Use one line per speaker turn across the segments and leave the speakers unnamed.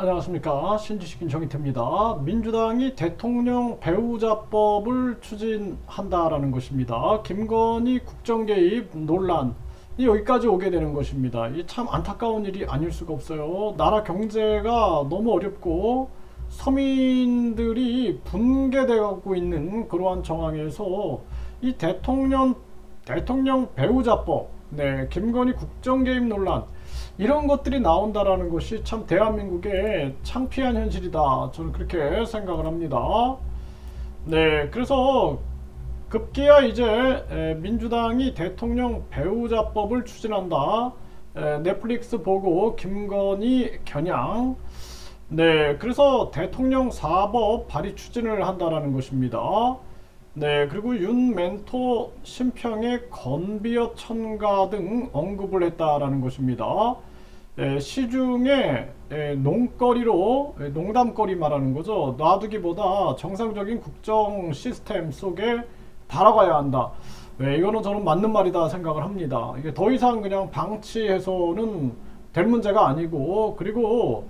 안녕하십니까 신지식인 정희태입니다. 민주당이 대통령 배우자법을 추진한다라는 것입니다. 김건희 국정개입 논란이 여기까지 오게 되는 것입니다. 이 참 안타까운 일이 아닐 수가 없어요. 나라 경제가 너무 어렵고 서민들이 붕괴되고 있는 그러한 정황에서 이 대통령 대통령 배우자법, 네 김건희 국정개입 논란 이런 것들이 나온다라는 것이 참 대한민국의 창피한 현실이다. 저는 그렇게 생각을 합니다. 네, 그래서 급기야 이제 에, 민주당이 대통령 배우자법을 추진한다. 에, 넷플릭스 보고 김건희 겨냥. 네, 그래서 대통령 사법 발의 추진을 한다라는 것입니다. 네, 그리고 윤 멘토 심평의 건비어 천가 등 언급을 했다라는 것입니다. 예, 시중에 예, 농거리로 예, 농담거리 말하는 거죠. 놔두기보다 정상적인 국정 시스템 속에 달아가야 한다. 예, 이거는 저는 맞는 말이다 생각을 합니다. 이게 더 이상 그냥 방치해서는 될 문제가 아니고 그리고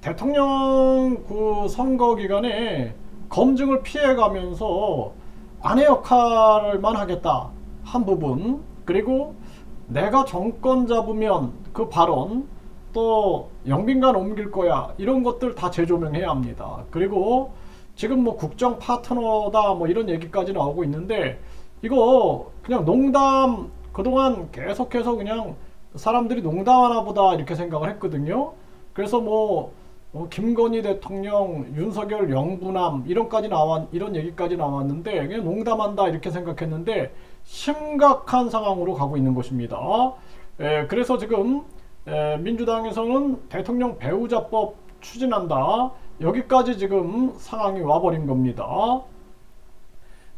대통령 그 선거 기간에 검증을 피해가면서 아내 역할만 하겠다 한 부분 그리고 내가 정권 잡으면 그 발언 또 영빈관 옮길 거야 이런 것들 다 재조명해야 합니다. 그리고 지금 뭐 국정 파트너다 뭐 이런 얘기까지 나오고 있는데 이거 그냥 농담 그동안 계속해서 그냥 사람들이 농담하나 보다 이렇게 생각을 했거든요. 그래서 뭐 어, 김건희 대통령, 윤석열 영부남 이런까지 나왔 이런 얘기까지 나왔는데 그냥 농담한다 이렇게 생각했는데 심각한 상황으로 가고 있는 것입니다. 에, 그래서 지금 에, 민주당에서는 대통령 배우자법 추진한다. 여기까지 지금 상황이 와버린 겁니다.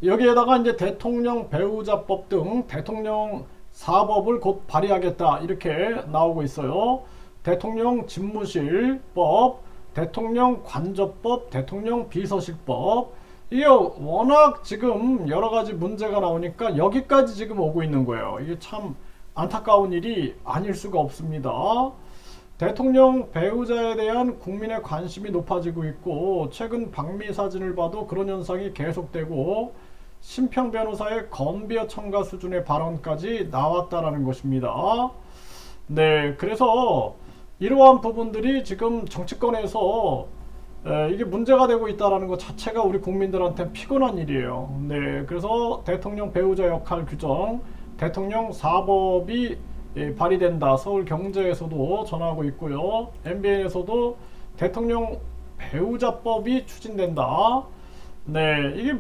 여기에다가 이제 대통령 배우자법 등 대통령 사법을 곧 발의하겠다 이렇게 나오고 있어요. 대통령 집무실법, 대통령 관저법, 대통령 비서실법 이게 워낙 지금 여러 가지 문제가 나오니까 여기까지 지금 오고 있는 거예요. 이게 참 안타까운 일이 아닐 수가 없습니다. 대통령 배우자에 대한 국민의 관심이 높아지고 있고 최근 방미 사진을 봐도 그런 현상이 계속되고 심평 변호사의 건비어 첨가 수준의 발언까지 나왔다라는 것입니다. 네, 그래서 이러한 부분들이 지금 정치권에서 에, 이게 문제가 되고 있다라는 것 자체가 우리 국민들한테 피곤한 일이에요. 네, 그래서 대통령 배우자 역할 규정, 대통령 사법이 예, 발의된다. 서울 경제에서도 전하고 있고요. MBN에서도 대통령 배우자법이 추진된다. 네, 이게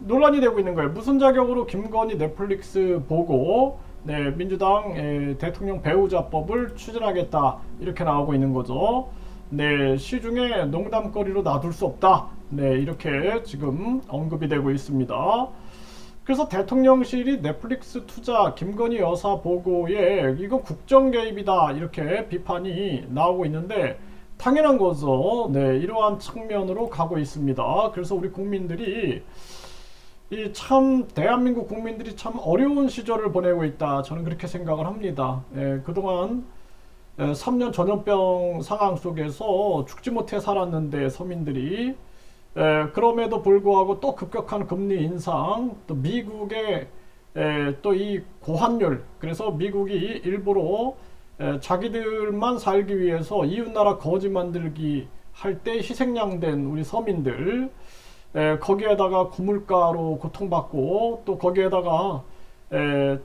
논란이 되고 있는 거예요. 무슨 자격으로 김건희 넷플릭스 보고 네, 민주당 에, 대통령 배우자법을 추진하겠다 이렇게 나오고 있는 거죠. 네, 시중에 농담거리로 놔둘 수 없다. 네, 이렇게 지금 언급이 되고 있습니다. 그래서 대통령실이 넷플릭스 투자 김건희 여사 보고에 이거 국정 개입이다 이렇게 비판이 나오고 있는데 당연한 거죠. 네, 이러한 측면으로 가고 있습니다. 그래서 우리 국민들이 이 참 대한민국 국민들이 참 어려운 시절을 보내고 있다. 저는 그렇게 생각을 합니다. 예, 그동안 3년 전염병 상황 속에서 죽지 못해 살았는데 서민들이. 에, 그럼에도 불구하고 또 급격한 금리 인상, 또 미국의 또 이 고환율, 그래서 미국이 일부러 에, 자기들만 살기 위해서 이웃나라 거지 만들기 할 때 희생양된 우리 서민들, 에, 거기에다가 구물가로 고통받고 또 거기에다가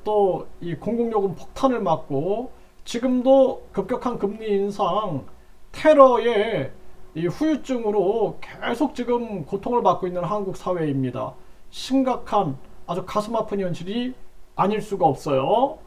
또 이 공공요금 폭탄을 맞고 지금도 급격한 금리 인상 테러에 이 후유증으로 계속 지금 고통을 받고 있는 한국 사회입니다. 심각한 아주 가슴 아픈 현실이 아닐 수가 없어요.